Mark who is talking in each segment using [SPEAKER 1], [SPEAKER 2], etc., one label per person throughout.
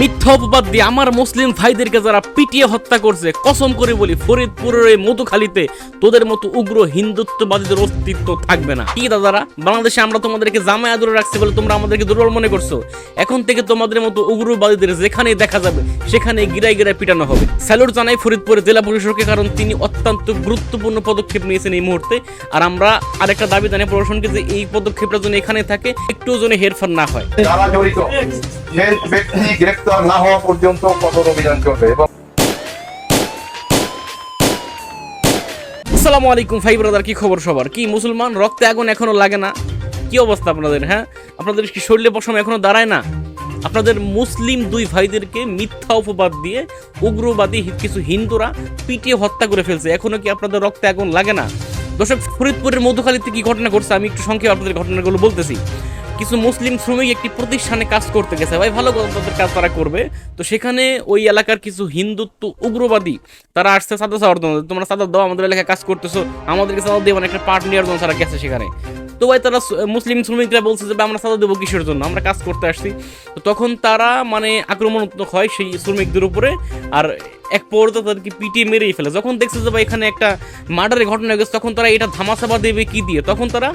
[SPEAKER 1] মিথ্যা অপবাদ দিয়ে আমার মুসলিম ভাইদেরকে যারা পিটিয়ে হত্যা করছে, কসম করে বলি, ফরিদপুরের এই মধুখালীতে তোদের মতো উগ্র হিন্দুত্ববাদীদের অস্তিত্ব থাকবে না। কি দাদারা বাংলাদেশে আমরা তোমাদেরকে জামায় আদরে রাখছি বলে তোমরা আমাদেরকে দুর্বল মনে করছ? এখন থেকে তোমাদের মতো উগ্রবাদীদের যেখানে দেখা যাবে, সেখানে গিরায় গিরায় পিটানো হবে। স্যালুট জানাই ফরিদপুরের জেলা প্রশাসককে কারণ তিনি অত্যন্ত গুরুত্বপূর্ণ পদক্ষেপ নিয়েছেন এই মুহূর্তে। আর আমরা আরেকটা দাবি জানাই প্রশাসনকে যে, এই পদক্ষেপটা যেন এখানে থাকে, একটুও যেন হেরফার না হয়।
[SPEAKER 2] গ্রেফতার না হওয়া পর্যন্ত কঠোর অভিযান চলবে। এবং
[SPEAKER 1] আসসালামু আলাইকুম ভাই ব্রাদার, কি খবর সবার? কি মুসলমান রক্তে আগুন এখনও লাগে না? কি অবস্থা আপনাদের হ্যাঁ? আপনাদের কি শরীরে পশম এখনও দাঁড়ায় না? আপনাদের মুসলিম দুই ভাইদেরকে মিথ্যা অপবাদ দিয়ে উগ্রবাদী কিছু হিন্দুরা পিটিয়ে হত্যা করে ফেলছে। এখনও কি আপনাদের রক্তে আগুন লাগে না? দর্শক, ফরিদপুরের মধুখালীতে কি ঘটনা ঘটছে? আমি একটু সংক্ষেপে আপনাদের ঘটনাগুলো বলতেছি। কিছু মুসলিম শ্রমিক একটি প্রতিষ্ঠানে কাজ করতে গেছে। ভাই, ভালো তাদের কাজ তারা করবে। তো সেখানে ওই এলাকার কিছু হিন্দুত্ব উগ্রবাদী তারা আসছে সাদা চাওয়ার তোমরা সাদা দাও, আমাদের এলাকায় কাজ করতেছো, আমাদেরকে সাদা দিয়ে মানে একটা পার্ট নেওয়ার জন্য তারা গেছে সেখানে। তো ভাই, তারা মুসলিম শ্রমিকরা বলছে যে আমরা সাদা দেবো কিসের জন্য? আমরা কাজ করতে আসছি। তো তখন তারা মানে আক্রমণাত্মক হয় সেই শ্রমিকদের উপরে। আর এক পর্যন্ত তাদেরকে পিটিয়ে মেরেই ফেলে। যখন দেখছে যে ভাই এখানে একটা মার্ডারের ঘটনা গেছে তখন তারা এটা ধামাচাপা দেবে কি দিয়ে? তখন তারা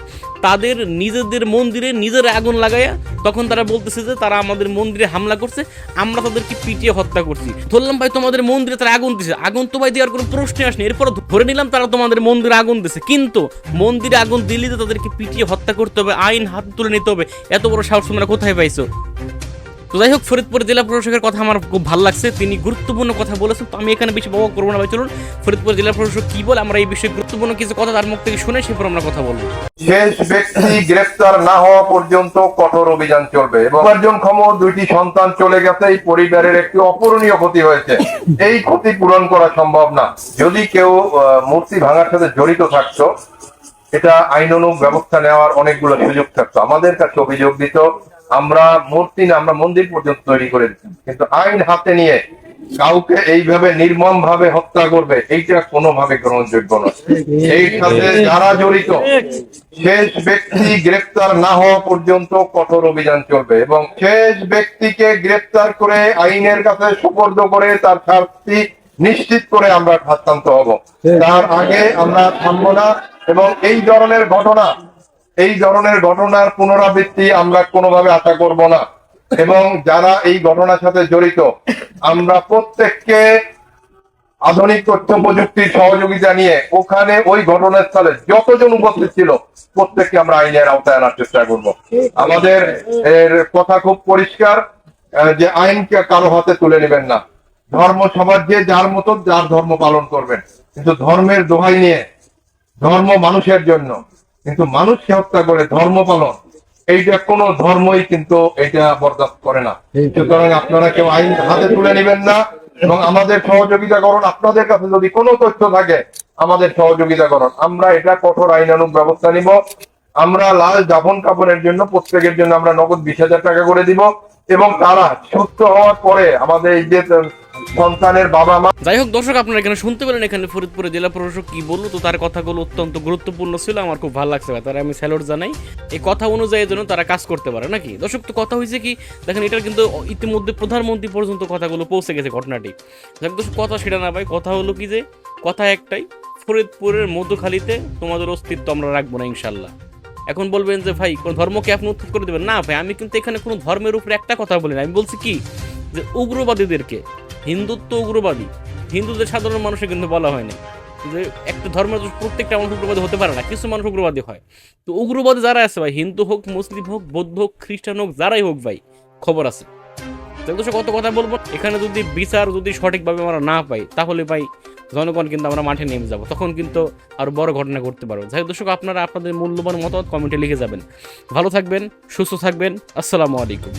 [SPEAKER 1] তাদের নিজেদের মন্দিরে নিজের আগুন লাগাইয়া তখন তারা বলতেছে যে তারা আমাদের মন্দিরে হামলা করছে, আমরা তাদেরকে পিটিয়ে হত্যা করছি। ধরলাম ভাই তোমাদের মন্দিরে তারা আগুন দিছে। আগুন তো ভাই দেওয়ার কোনো প্রশ্নই আসেনি। এরপর ধরে নিলাম তারা তোমাদের মন্দিরে আগুন দিছে। কিন্তু মন্দিরে আগুন দিলে তো তাদেরকে পিটিয়ে হত্যা করতে হবে, আইন হাত তুলে নিতে হবে। এত বড় সাহস তোমরা কোথায় পাইছো? তো যাই হোক, ফরিদপুর জেলা প্রশাসকের কথা আমার খুব ভালো লাগছে। তিনি গুরুত্বপূর্ণ কথা বলেছেন, তো আমি এখানে বেশি বক করব না ভাই। চলুন, ফরিদপুর জেলা প্রশাসক কি বলে, আমরা এই বিষয়ে গুরুত্বপূর্ণ কিছু কথা তার মুখ থেকে শুনে সেরপর আমরা কথা বলব।
[SPEAKER 2] শেষ ব্যক্তি গ্রেফতার না হওয়া পর্যন্ত কঠোর অভিযান চলবে। এবং দুইটি সন্তান চলে গেছে, এই পরিবারের একটি অপূরণীয় ক্ষতি হয়েছে। এই ক্ষতি পূরণ করা সম্ভব না। যদি কেউ মূর্তি ভাঙার সাথে জড়িত থাকতো, এটা আইনানুগ ব্যবস্থা নেওয়ার অনেকগুলো সুযোগ থাকতো। আমাদের কাছে অভিযোগ দিত আমরা মূর্তি না, আমরা মন্দির পর্যন্ত তৈরি করে দিতাম। কিন্তু আইন হাতে নিয়ে কাউকে এইভাবে নির্মম ভাবে হত্যা করবে, এইটা কোনোভাবে গ্রহণযোগ্য নয়। এই সাথে যারা জড়িত, শেষ ব্যক্তি গ্রেফতার না হওয়া পর্যন্ত কঠোর অভিযান চলবে এবং শেষ ব্যক্তিকে গ্রেফতার করে আইনের কাছে সুপর্দ করে তার শাস্তি নিশ্চিত করে আমরা হস্তান্ত হব। তার আগে আমরা থামবো না এবং এই ধরনের ঘটনা এই ধরনের ঘটনার পুনরাবৃত্তি আমরা কোনোভাবে আশা করব না। এবং যারা এই ঘটনার সাথে জড়িত, আমরা প্রত্যেককে আধুনিক তথ্য প্রযুক্তির সহযোগিতা নিয়ে ওখানে ওই ঘটনাস্থলে যতজন উপস্থিত ছিল, প্রত্যেককে আমরা আইনের আওতায় আনার চেষ্টা করব। আমাদের এর কথা খুব পরিষ্কার যে আইনকে কারও হাতে তুলে নেবেন না। ধর্ম সবার যে যার মতো যার ধর্ম পালন করবেন। কিন্তু ধর্মের দোহাই নিয়ে, ধর্ম মানুষের জন্য কিন্তু মানুষকে হত্যা করে ধর্ম পালন। এইটা কোনো ধর্মই কিন্তু এটা বরদাস্ত করে না। সুতরাং আপনারা কেউ আইন হাতে তুলে নেবেন না এবং আমাদের সহযোগিতা করুন। আপনাদের কাছে যদি কোনো তথ্য থাকে, আমাদের সহযোগিতা করুন। আমরা এটা কঠোর আইনানুগ ব্যবস্থা নিব। আমরা লাল দাফন কাপড়ের জন্য, প্রত্যেকের জন্য আমরা নগদ বিশ টাকা করে দিব। এবং তারা সুস্থ হওয়ার পরে আমাদের এই যে সন্তানের বাবা মা।
[SPEAKER 1] যাই হোক, দর্শক, আপনারা এখানে শুনতে পেলেন, এখানে ফরিদপুরের জেলা প্রশাসক কি বলল, তো তার কথাগুলো অত্যন্ত গুরুত্বপূর্ণ ছিল, আমার খুব ভালো লাগছে তারা আমি স্যালুট জানাই। এই কথা অনুযায়ী যেন তারা কাজ করতে পারে, নাকি? দর্শক, তো কথা হয়েছে কি, দেখেন, এটার কিন্তু ইতিমধ্যে প্রধানমন্ত্রী পর্যন্ত কথাগুলো পৌঁছে গেছে ঘটনাটি। যাক দর্শক, কথা সেটা না ভাই, কথা হলো কি যে, কথা একটাই, ফরিদপুরের মধ্যখালিতে তোমাদের অস্তিত্ব আমরা রাখব না ইনশাল্লাহ এখন বলবেন যে, ভাই, কোন ধর্মকে আপনি উত্তর করে দেবেন? না ভাই, আমি কিন্তু এখানে কোনো ধর্মের উপরে একটা কথা বলি না, আমি বলছি কি, যে উগ্রবাদীদেরকে হিন্দুত্ব উগ্রবাদী। হিন্দুদের সাধারণ মানুষের কিন্তু বলা হয়নি যে একটা ধর্মের প্রত্যেকটা মানুষ উগ্রবাদী হতে পারে না, কিছু মানুষ উগ্রবাদী হয়। তো উগ্রবাদী যারা আছে ভাই, হিন্দু হোক, মুসলিম হোক, বৌদ্ধ হোক, খ্রিস্টান হোক, যারাই হোক ভাই, খবর আছে। কত কথা বলব? এখানে যদি বিচার যদি সঠিকভাবে আমরা না পাই, তাহলে ভাই জনগণ কিন্তু আমরা মাঠে নেমে যাব। তখন কিন্তু আরও বড় ঘটনা ঘটতে পারব। যাই দর্শক, আপনারা আপনাদের মূল্যবান মতামত কমেন্টে লিখে যাবেন। ভালো থাকবেন, সুস্থ থাকবেন, আসসালামু আলাইকুম।